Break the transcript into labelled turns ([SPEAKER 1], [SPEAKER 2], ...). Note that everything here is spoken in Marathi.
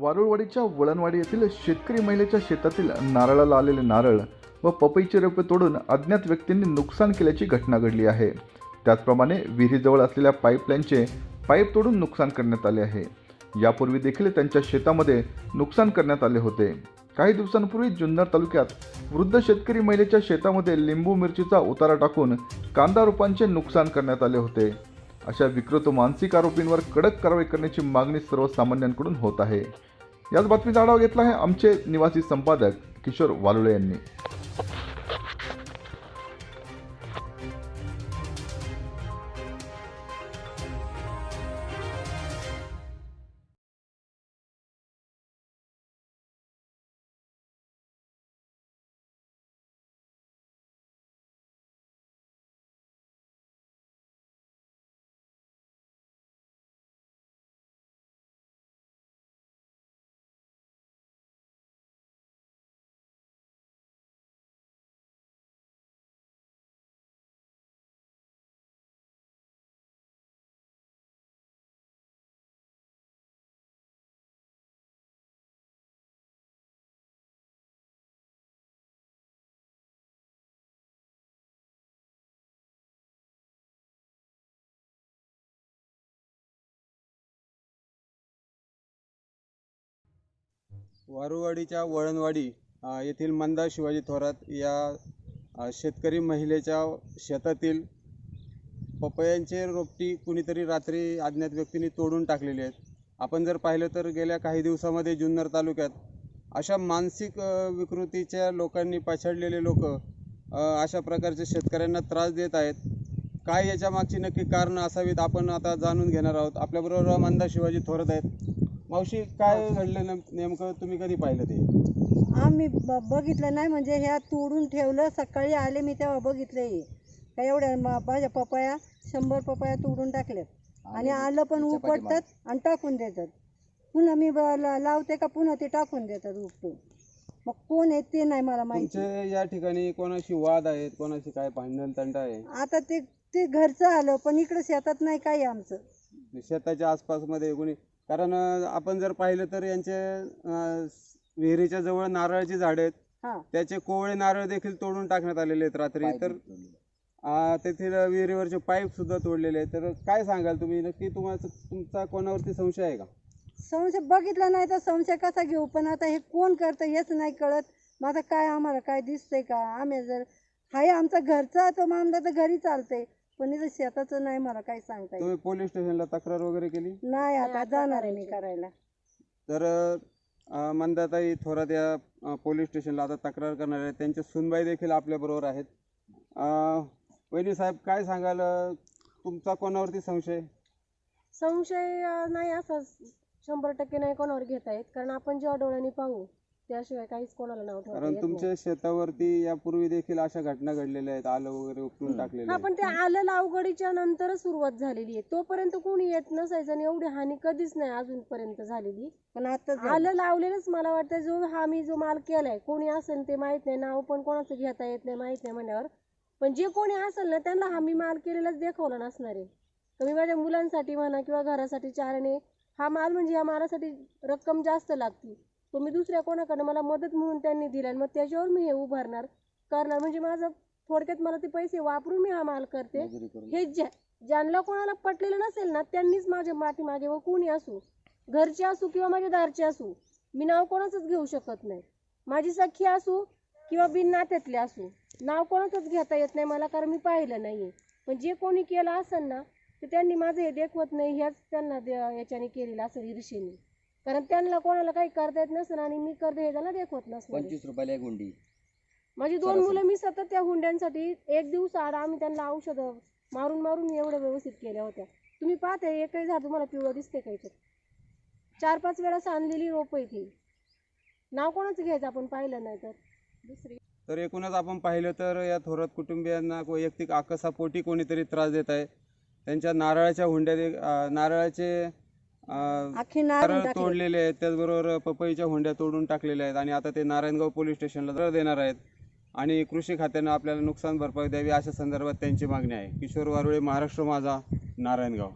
[SPEAKER 1] वारुळवाडीच्या वळणवाडी येथील शेतकरी महिलेच्या शेतातील नारळाला आलेले नारळ व पपईचे रोपे तोडून अज्ञात व्यक्तींनी नुकसान केल्याची घटना घडली आहे. त्याचप्रमाणे विहिरीजवळ असलेल्या पाईपलाईनचे पाईप तोडून नुकसान करण्यात आले आहे. यापूर्वी देखील त्यांच्या शेतामध्ये नुकसान करण्यात आले होते. काही दिवसांपूर्वी जुन्नर तालुक्यात वृद्ध शेतकरी महिलेच्या शेतामध्ये लिंबू मिरचीचा उतारा टाकून कांदा रोपांचे नुकसान करण्यात आले होते. अशा विकृत मानसिक आरोपींवर कडक कारवाई करण्याची मागणी सर्वसामान्यांकडून होत आहे. याच बातमीचा आढावा घेतला आहे आमचे निवासी संपादक किशोर वालुळे यांनी.
[SPEAKER 2] वारुवाडीच्या वळणवाडी येथील मंदा शिवाजी थोरात या शेतकरी महिलेच्या शेतातील पपयांचे रोपटी कुणीतरी रात्री अज्ञात व्यक्तींनी तोडून टाकलेली आहेत. आपण जर पाहिलं तर गेल्या काही दिवसामध्ये जुन्नर तालुक्यात अशा मानसिक विकृतीच्या लोकांनी पछाडलेले लोक अशा प्रकारचे शेतकऱ्यांना त्रास देत आहेत. काय याच्या मागची नक्की कारणं असावीत आपण आता जाणून घेणार आहोत. आपल्याबरोबर मंदा शिवाजी थोरात आहेत. मावशी काय घडलं नेम- नेमकं तुम्ही कधी पाहिलं ते?
[SPEAKER 3] आम्ही ब- बघितलं नाही म्हणजे ह्या तोडून ठेवलं सकाळी आले मी तेव्हा बघितलं हे. का एवढ्या म- माझ्या पपया शंभर पपया तोडून टाकल्यात. आणि आलं पण उपटतात आणि टाकून देतात. पुन्हा मी ब- ला- लावते का पुन्हा ते टाकून देतात उपटून. मग कोण आहे ते नाही मला माहिती.
[SPEAKER 2] तुमचे या ठिकाणी कोणाशी वाद आहेत कोणाशी काय भांडण तंटा आहे?
[SPEAKER 3] आता ते ते घरचं आलं पण इकडं शेतात नाही काही आमचं.
[SPEAKER 2] शेताच्या आसपासमध्ये कोणी कारण आपण जर पाहिलं तर यांचे अं, विहिरीच्या जवळ नारळाची झाडं आहेत.
[SPEAKER 3] हा.
[SPEAKER 2] त्याचे कोवळे नारळ देखील तोडून टाकण्यात आलेले आहेत रात्री. तर तेथील विहिरीवरचे पाईप सुद्धा तोडलेले आहेत. तर काय सांगाल तुम्ही? नक्की तुम्हाला तुमचा कोणावरती संशय आहे का?
[SPEAKER 3] संशय बघितला नाही तर संशय कसा घेऊ? पण आता हे कोण करतं हेच नाही कळत. मग आता काय आम्हाला काय दिसतंय का? आम्ही जर हाय आमचा घरचा तो मामला तर घरी चालतंय. पण इथं शेताचं नाही मला काही सांगता येत.
[SPEAKER 2] तुम्ही पोलीस स्टेशनला तक्रार वगैरे केली?
[SPEAKER 3] नाही आता जाणार आहे मी करायला.
[SPEAKER 2] तर अ, मंदाताई थोरात या अ, पोलीस स्टेशनला आता तक्रार करणार आहेत. त्यांचे सुनबाई देखील आपल्याबरोबर आहेत. अ, वहिनी साहेब काय सांगाल? अ, तुमचा कोणावरती संशय?
[SPEAKER 4] संशय अं, नाही असा शंभर टक्के नाही कोणावर घेता येत. कारण आपण जेव्हा डोळ्यांनी पाहू त्याशिवाय काहीच कोणाला नाव ठेवता
[SPEAKER 2] कारण
[SPEAKER 4] येत नाही.
[SPEAKER 2] तुमच्या शेतावरती यापूर्वी देखील अशा घटना घडलेल्या आहेत आलं वगैरे उपटून टाकलेलं
[SPEAKER 4] हा
[SPEAKER 2] आहे.
[SPEAKER 4] पण ते आलं लावगडीच्या नंतरच सुरुवात झालेली आहे. तोपर्यंत कोणी येत नसायचं आणि एवढी हानी कधीच नाही अजूनपर्यंत झालेली.
[SPEAKER 3] पण आता झालं.
[SPEAKER 4] आलं लावलेलंच मला वाटतं जो हा मी जो माल केलाय कोणी असेल ते माहीत नाही नाव पण कोणाचं घेता येत नाही माहीत नाही म्हणल्यावर पण जे कोणी असेल ना त्यांना हा मी माल केलेलाच दाखवला नसणार आहे. तर मी माझ्या मुलांसाठी म्हणा किंवा घरासाठी चारणे हा माल म्हणजे या मालासाठी रक्कम जास्त लागते. तो मी दुसऱ्या कोणाकडनं मला मदत म्हणून त्यांनी दिला आणि मग त्याच्यावर मी हे उभारणार. करणार. म्हणजे माझं थोडक्यात मला ते पैसे वापरून मी हा माल करते. हे ज्या ज्यांना कोणाला पटलेलं नसेल ना त्यांनीच माझ्या पाठीमागे व कोणी असू घरचे असू किंवा माझ्या दारचे असू मी नाव कोणाचंच घेऊ शकत नाही. माझी सखी असू किंवा बिन नात्यातले असू नाव कोणाचंच घेता येत नाही मला कारण मी पाहिलं नाहीये. पण जे कोणी केलं असेल ना तर त्यांनी माझं हे देखवत नाही ह्याच त्यांना दे- याच्याने केलेलं असेल ईर्षेने कारण त्यांना कोणाला काही करता येत नसेल आणि मी करते हे त्याला देखवत नसणार
[SPEAKER 5] पंचवीस रुपयाला एक गुंडी
[SPEAKER 4] माझी दोन मुलं मी सतत त्या हुंड्यांसाठी एक दिवस आड आम्ही त्यांना औषधं मारून मारून एवढं व्यवस्थित केल्या होत्या. तुम्ही पाहते एकही झाड तुम्हाला पिवळं दिसते का इथं? चार पाच वेळा सांधलेली रोपं इथे. नाव कोणाचं घ्यायचं आपण पाहिलं नाही तर? दुसरी.
[SPEAKER 2] तर एकूणच आपण पाहिलं तर या थोरात कुटुंबियांना वैयक्तिक आकसापोटी कोणीतरी त्रास देत आहे. त्यांच्या नारळाच्या हुंड्या अं, नारळाचे अं,
[SPEAKER 3] अख्खी नारळ
[SPEAKER 2] नारळ
[SPEAKER 3] टाकले.
[SPEAKER 2] तोडलेले आहेत. त्याचबरोबर पपईच्या हुंड्या तोडून टाकलेल्या आहेत. आणि आता ते नारायणगाव पोलीस स्टेशनला दर देणार आहेत. आणि कृषी खात्यानं आपल्याला नुकसान भरपाई द्यावी अशा संदर्भात त्यांची मागणी आहे. किशोर वारुळे महाराष्ट्र माझा नारायणगाव.